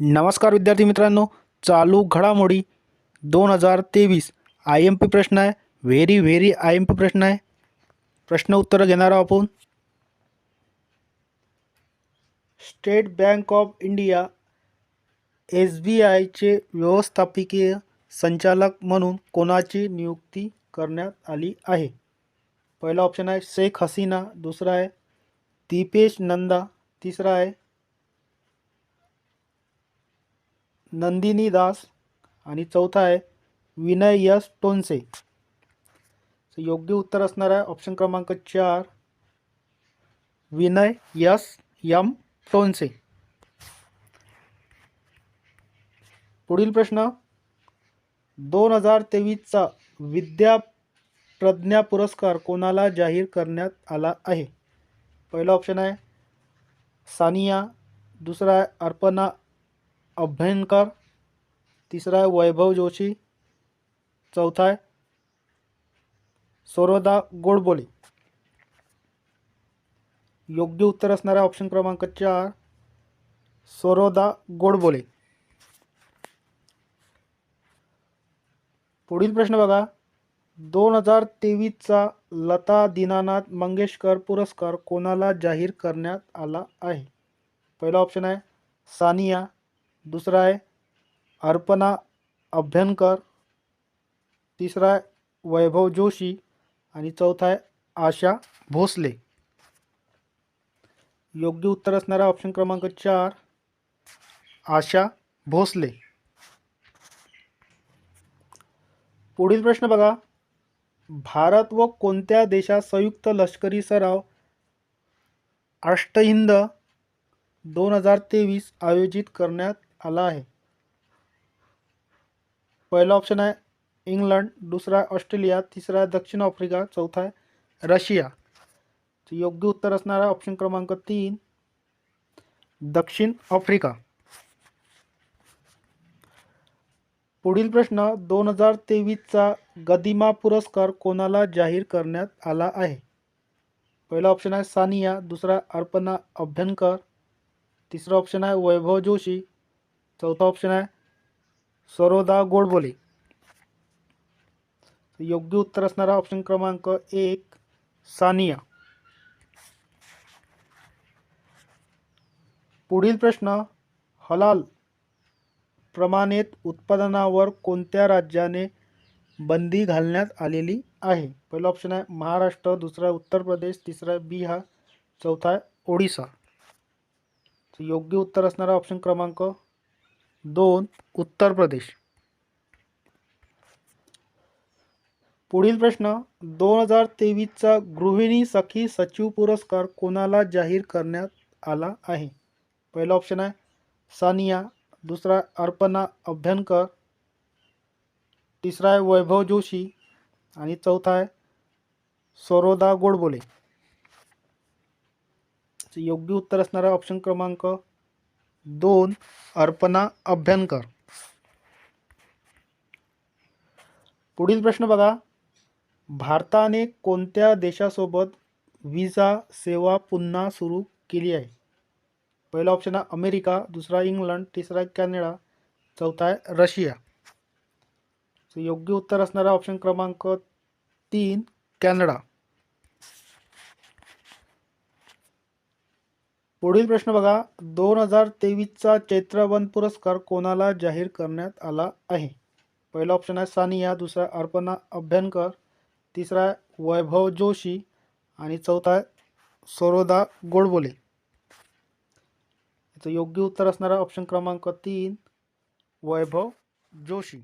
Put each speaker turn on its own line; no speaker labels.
नमस्कार विद्यार्थी मित्रांनो चालू घडामोडी दोन हजार तेवीस. आय एम पी प्रश्न आहे. Very very I M P प्रश्न आहे. प्रश्न उत्तरं घेणार आहोत आपण. State Bank of India S B आयचे व्यवस्थापकीय संचालक म्हणून कोणाची नियुक्ती करण्यात आली आहे? पहिला ऑप्शन आहे शेख हसीना दुसरा आहे दीपेश नंदा तिसरा आहे नंदिनी दास आणि चौथा आहे विनय यस टोनसे योग्य उत्तर असणार आहे ऑप्शन क्रमांक चार. विनय यस यम टोनसे पुढील प्रश्न. दोन हजार तेवीसचा विद्या प्रज्ञा पुरस्कार कोणाला जाहीर करण्यात आला आहे? पहिला ऑप्शन आहे सानिया दुसरा आहे अर्पणा अभ्यंकर तिसरा आहे वैभव जोशी चौथा आहे सौरदा गोडबोले. योग्य उत्तर असणारा ऑप्शन क्रमांक चार सौरदा गोडबोले. पुढील प्रश्न बघा. दोन हजार तेवीसचा लता दीनानाथ मंगेशकर पुरस्कार कोणाला जाहीर करण्यात आला आहे? पहिला ऑप्शन आहे सानिया दुसरा आहे अर्पणा अभ्यंकर. तिसरा आहे वैभव जोशी. आणि चौथा आहे आशा भोसले. योग्य उत्तर असणारा ऑप्शन क्रमांक चार आशा भोसले. पुढील प्रश्न बघा. भारत व कोणत्या देशात संयुक्त लष्करी सराव अष्टहिंद दोन हजार तेवीस आयोजित करण्यात आला आहे. पहिला ऑप्शन आहे इंग्लंड दुसरा ऑस्ट्रेलिया तिसरा दक्षिण आफ्रिका चौथा आहे रशिया. योग्य उत्तर असणारा ऑप्शन क्रमांक तीन दक्षिण आफ्रिका. पुढील प्रश्न दोन हजार तेवीसचा गदिमा पुरस्कार कोणाला जाहीर करण्यात आला आहे? पहिला ऑप्शन आहे सानिया दुसरा अर्पणा अभ्यंकर तिसरा ऑप्शन आहे वैभव जोशी चौथा ऑप्शन है, सरोदा गोडबोले. योग्य उत्तर ऑप्शन क्रमांक एक, सानिया. पुढील प्रश्न, हलाल प्रमाणित उत्पादनावर कोणत्या राज्याने बंदी घालण्यात आलेली आहे? पहिला ऑप्शन आहे महाराष्ट्र, दुसरा उत्तर प्रदेश, तिसरा बिहार, चौथा आहे ओडिसा. तर योग्य उत्तर ऑप्शन क्रमांक दोन उत्तर प्रदेश. पुढील प्रश्न दोन हजार तेवीसचा गृहिणी सखी सचिव पुरस्कार कोणाला जाहीर करण्यात आला आहे? पहिला ऑप्शन आहे सानिया. दुसरा अर्पणा अभ्यंकर. तिसरा आहे वैभव जोशी. आणि चौथा आहे सरोदा गोडबोले. योग्य उत्तर असणारा ऑप्शन क्रमांक दोन, अर्पणा, अभ्यंकर. पुढील प्रश्न बघा. भारताने कोणत्या देशासोबत विजा सेवा पुन्हा सुरू केली आहे? पहिला ऑप्शन आहे अमेरिका, दुसरा इंग्लंड, तिसरा कॅनडा, चौथा आहे रशिया. योग्य उत्तर असणारा ऑप्शन क्रमांक तीन कॅनडा. पुढील प्रश्न बघा. दोन हजार तेवीसचा चैत्रवन पुरस्कार कोणाला जाहीर करण्यात आला आहे? पहिला ऑप्शन आहे सानिया दुसरा अर्पणा अभ्यंकर तिसरा वैभव जोशी आणि चौथा आहे सरोदा गोडबोले. याचं योग्य उत्तर असणारा ऑप्शन क्रमांक तीन वैभव जोशी.